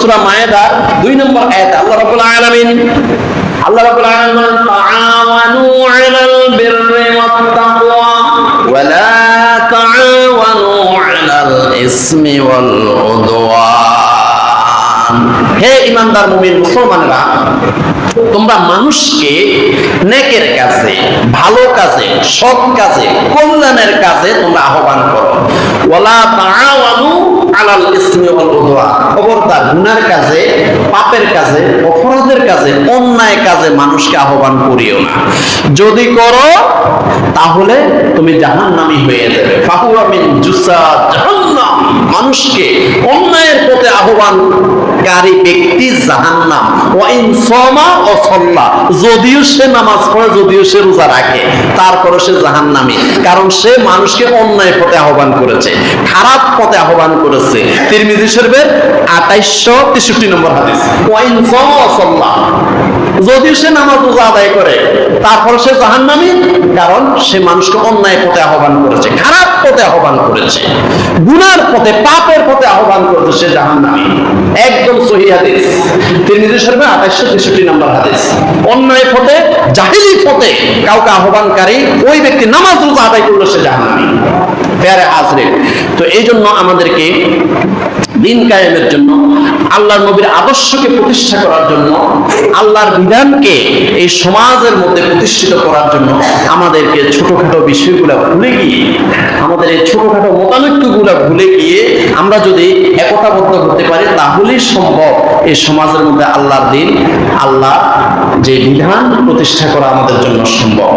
সূরা মায়েদা দুই নম্বর আয়াত, আল্লাহ রাব্বুল আলামিন, আল্লাহ রাব্বুল আলামিন বলেন তাআওয়ানু আলাল বিররি ওয়াত তাকওয়া ওয়া লা তাআওয়ানু আলাল ইসমি ওয়াল উদওয়ান. হে মুমিন মুসলমানরা, তোমরা মানুষকে নেকের কাজে, ভালো কাজে, সৎ কাজে, কল্যাণের কাজে তোমরা আহ্বান করো। ওয়ালা তাআওয়ানু আলাল ইসমি ওয়াল উদওয়ান গুনার কাজে, পাপের কাজে, অপরাধের কাজে, অন্যায় কাজে মানুষকে আহ্বান করিও না। যদি করো, তাহলে তুমি জাহান্নামী হয়ে যাবে। ফাহুয়া মিন জুসা জাহান্নাম। মানুষকে অন্যায়ের পথে আহ্বানকারী ব্যক্তি, জাহান্নাম। ওয়াইন সমা ও সল্লা। যদিও সে নামাজ পড়ে, যদিও সে রোজা রাখে তারপরে সে জাহান্নামী। কারণ সে মানুষকে অন্যায় পথে আহ্বান করেছে, খারাপ পথে আহ্বান করেছে। তিরমিজি শরীফের আঠাইশশো তেষট্টি নম্বর হাদিস। ওয়াইন সমা ও সল্লা। যদিও সে নামাজ রোজা আদায় করে তারপর সে জাহান্নামী, কারণ সে মানুষকে অন্যায় পথে আহ্বান করেছে, খারাপ পথে আহ্বান করেছে। গুনার পথে, পাপের পথে আহ্বান করেছে সে জাহান্নামী। একদম সহি হাদিস। তিরমিজি শরীফে 2863 নম্বর হাদিস। অন্যায় ফতে জাহিলি ফতে কাউকে আহ্বানকারী ওই ব্যক্তি নামাজ রোজা আদায় করল সে জাহান্নামী। প্যারে হাজরে তো এই জন্য আমাদেরকে দিন কায়েমের জন্য, আল্লাহর নবীর আদর্শকে প্রতিষ্ঠা করার জন্য, আল্লাহর বিধানকে এই সমাজের মধ্যে প্রতিষ্ঠিত করার জন্য আমাদেরকে ছোটখাটো বিষয়গুলো ভুলে গিয়ে, আমাদের এই ছোটখাটো মতানৈক্যগুলো ভুলে গিয়ে আমরা যদি একতাবদ্ধ হতে পারি, তাহলেই সম্ভব এই সমাজের মধ্যে আল্লাহর দিন আল্লাহ যে বিধান প্রতিষ্ঠা করা আমাদের জন্য সম্ভব।